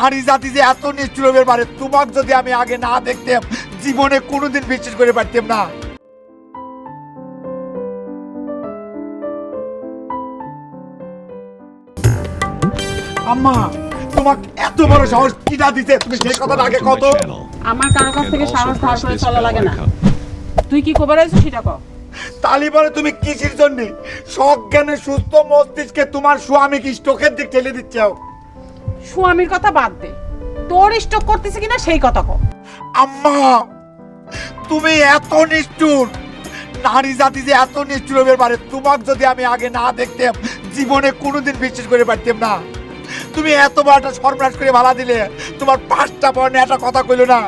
নারী জাতি যে এত নিষ্ঠুরের পারে তোমাক যদি আমি আগে না দেখতাম জীবনে কোনোদিন বিশ্বাস করে পারতাম না। আম্মা তোমাকে এত বড় সাহস কিনা দিতে তুমি সেই কথাটা আগে কত আমার কারও কাছ থেকে সাহস ধার করে চলা লাগে না। তুই কি সেটা তালিবানে তুমি কিসের জন্য? সজ্ঞানে সুস্থ মস্তিষ্কে তোমার স্বামী কি স্টোকের দিক ঠেলে দিচ্ছাও স্বামীর কথা বাদ দে। তোর স্টক করতেছে কিনা সেই কথা কর আম্মা তুমি এত নিষ্ঠুর। নারী জাতি যে এত নিষ্ঠুর পারে তোমাক যদি আমি আগে না দেখতাম জীবনে কোনোদিন বিশ্বাস করে পারতাম না। তুমি এত বড়টা সর্বনাশ করে ভালা দিলে তোমার পাঁচটা পর্নে একটা কথা কইলো না।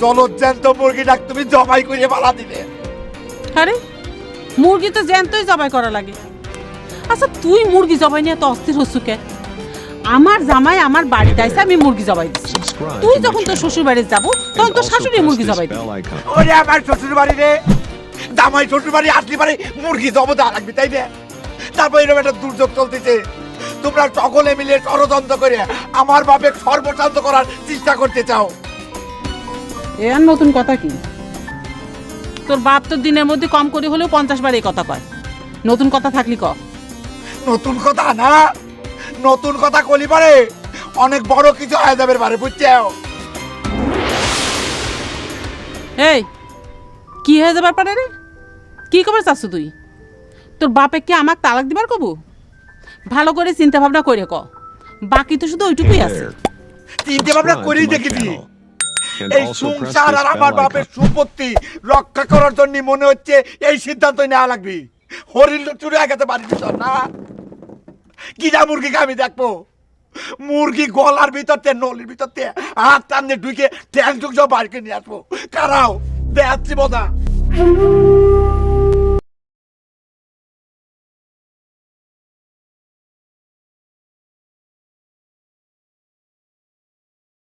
জলজ্যান্ত মুরগি ডাক তুমি জবাই করে ভালা দিলে। আরে মুরগি তো জ্যান্তই জবাই করা লাগে। আচ্ছা তুই মুরগি জবাই নিয়ে তো অস্থির হচ্ছু কে আমার জামাই আমার বাড়িতে আইসে আমি মুরগি জবাই দিচ্ছি তুই যখন তোর শ্বশুর বাড়ি যাব তখন তোর শাশুড়ি মুরগি জবাই দিবি। ওরে আমার শ্বশুর বাড়ি রে জামাই শ্বশুর বাড়ি আসলি বাড়ি মুরগি জবদা লাগবে তাই রে তারপর এরকম একটা দুর্যোগ চলতেছে। তোমরা সকলে মিলে ষড়যন্ত্র করে আমার বাপে সর্বশান্ত করার চেষ্টা করতে চাও। এ আর নতুন কথা কি? তোর বাপ তোর দিনের মধ্যে কম করে হলেও পঞ্চাশ বার এই কথা কয়। নতুন কথা থাকলি ক। নতুন কথা না নতুন কথা কলি পারে অনেক বড় কিছু হয়ে যাবে পারে বুঝছ এই কি হয়ে যাবার পারে রে? কি খবর চাচ্ছ তুই? তোর বাপে কি আমাক তালাক দিবার কবু? ভালো করে চিন্তা ভাবনা করে ক। বাকি তো শুধু ওইটুকুই আছে। চিন্তা ভাবনা করেই দেখেছি। এই সংসার আর আমার বাপের সম্পত্তি রক্ষা করার জন্য মনে হচ্ছে এই সিদ্ধান্ত নেওয়া লাগবে। হরিণ চুরি আগাতে পারি ভিতর না? কিনা মুরগিকে আমি দেখব। মুরগি গলার ভিতর থেকে নলির ভিতর থেকে হাত টানলে ঢুকে ট্যাং টুক বাড়িকে নিয়ে আসব। কারাও দেখাচ্ছি বোধা